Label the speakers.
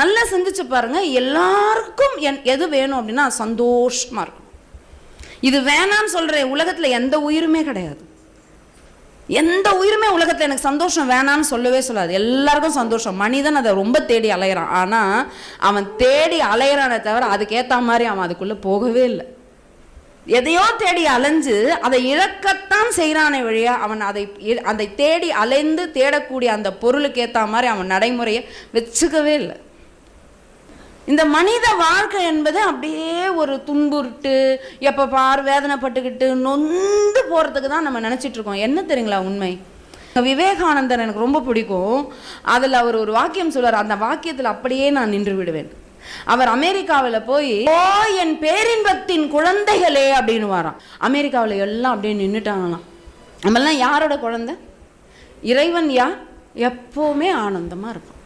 Speaker 1: நல்லா சிந்திச்சு பாருங்க. எல்லாருக்கும் என் எது வேணும் அப்படின்னா சந்தோஷமா இருக்கும். இது வேணான்னு சொல்ற உலகத்துல எந்த உயிருமே கிடையாது. எந்த உயிருமே உலகத்துல எனக்கு சந்தோஷம் வேணான்னு சொல்லவே சொல்லாது. எல்லாருக்கும் சந்தோஷம். மனிதன் அதை ரொம்ப தேடி அலையிறான். ஆனா அவன் தேடி அலையிறானே தவிர அதுக்கேத்த மாதிரி அவன் அதுக்குள்ள போகவே இல்லை. எதையோ தேடி அலைஞ்சு அதை இழக்கத்தான் செய்கிறானே வழியா அவன் அதை அதை தேடி அலைந்து தேடக்கூடிய அந்த பொருளுக்கு ஏற்ற மாதிரி அவன் நடைமுறையை வச்சுக்கவே இல்லை. இந்த மனித வாழ்க்கை என்பது அப்படியே ஒரு துன்புறுட்டு எப்போ பார் வேதனைப்பட்டுக்கிட்டு நொந்து போகிறதுக்கு தான் நம்ம நினச்சிட்டு இருக்கோம். என்ன தெரியுங்களா உண்மை? விவேகானந்தர் எனக்கு ரொம்ப பிடிக்கும். அதில் அவர் ஒரு வாக்கியம் சொல்வார் அந்த வாக்கியத்தில் அப்படியே நான் நின்று விடுவேன். அவர் அமெரிக்காவில் போய் ஓ என் பேரின்பத்தின் குழந்தைகளே அப்படின்னு வாராம் அமெரிக்காவில் எல்லாம் அப்படியே நின்றுட்டாங்களாம் நம்மெல்லாம் யாரோட குழந்தை? இறைவன் யா? எப்போவுமே ஆனந்தமாக இருக்கும்